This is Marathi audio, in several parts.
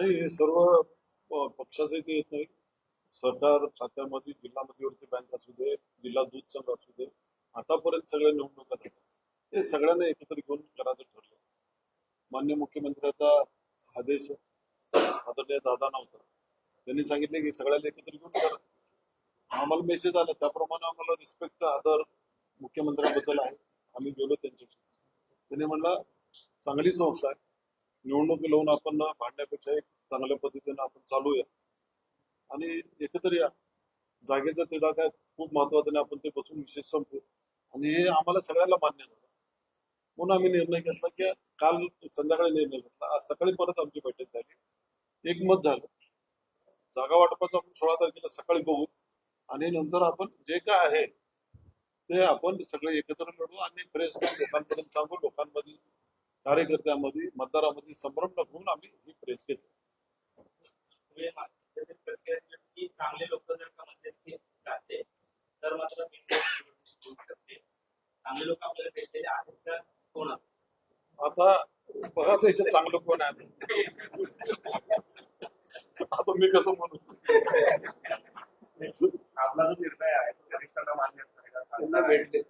नाही हे सर्व पक्षाचे ते येत नाही. सरकार खात्यामध्ये जिल्हा मध्यवर्ती बँक असू दे जिल्हा दूध संघ असू दे आतापर्यंत सगळ्या निवडणुका झाल्या. ते सगळ्यांना एकत्र घेऊन करायचं ठरलं. मान्य मुख्यमंत्र्याचा आदेश आदरणीय दादा नव्हता. त्यांनी सांगितले की सगळ्याला एकत्र घेऊन करा. आम्हाला मेसेज आला. त्याप्रमाणे आम्हाला रिस्पेक्ट आदर मुख्यमंत्र्यांबद्दल आहे. आम्ही गेलो त्यांच्याशी. त्यांनी म्हणला चांगली संस्था आहे. निवडणूक लावून आपण भांडण्यापेक्षा एक चांगल्या पद्धतीने आपण चालूया. आणि एकत्र या. जागेचा तिढा काय खूप महत्त्वाचा आपण ते बसून विषय संपू आणि हे आम्हाला सगळ्यांना मान्य झालं म्हणून आम्ही निर्णय घेतला की काल संध्याकाळी निर्णय घेतला. आज सकाळी परत आमची बैठक झाली. एकमत झालं. जागा वाटपाचं आपण सोळा तारखेला सकाळी बघू. आणि नंतर आपण जे काय आहे ते आपण सगळे एकत्र लढू आणि प्रेस लोकांपर्यंत सांगू. लोकांमध्ये कार्यकर्त्यांमध्ये मतदारामध्ये संभ्रम दाखवून आम्ही ही प्रेस घेतो चांगले लोक जर का मध्यस्थी राहते तर मात्र चांगले लोक आपल्याला भेटलेले आहेत का? कोण आता बघा त्याच्यात चांगलं कोण आहे आता मी कसं म्हणू? आपला जो निर्णय आहे तो वरिष्ठांना मान्य भेटले.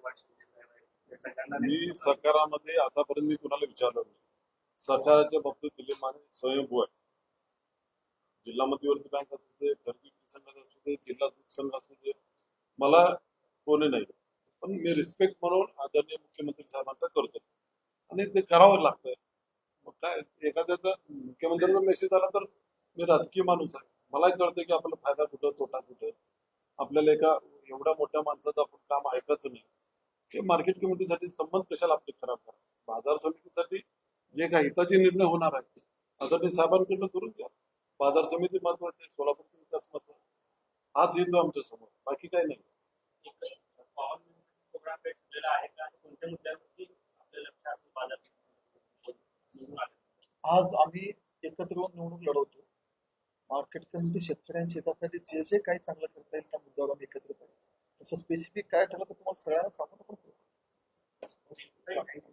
मी सरकारामध्ये आतापर्यंत मी कुणाला विचारलं नाही. सरकाराच्या बाबतीत दिलीमान स्वयंभू आहे. जिल्हा मध्यवर्ती बँक असू दे खरेदी संघ असू दे जिल्हा दूध संघ असू दे मला कोणी नाही. पण मी रिस्पेक्ट म्हणून आदरणीय मुख्यमंत्री साहेबांचा करतो. आणि ते करावं लागतंय. मग काय एखाद्याचा मुख्यमंत्र्यांचा मेसेज आला तर मी राजकीय माणूस आहे. मलाही कळतं की आपला फायदा कुठं तोटा कुठं. आपल्याला एका एवढ्या मोठ्या माणसाचं आपण काम ऐकायचं नाही. ते मार्केट कमिटीसाठी संबंध कशाला आपले खराब करा बाजार समितीसाठी जे काही हिताचे निर्णय होणार आहेत आदरणीय साहेबांकडनं करून घ्या. बाजार समिती महत्वाची आहे सोलापूरचा विकास महत्त्वाचा हाच येतो आमच्यासमोर. बाकी काही नाही. आज आम्ही एकत्र येऊन निवडणूक लढवतो. मार्केट कमिटी शेतकऱ्यांच्या हितासाठी जे जे काही चांगलं करता येईल त्या मुद्द्यावर आम्ही एकत्र तसं स्पेसिफिक काय ठरलं तर तुम्हाला सगळ्यांना सांगू. Thank you.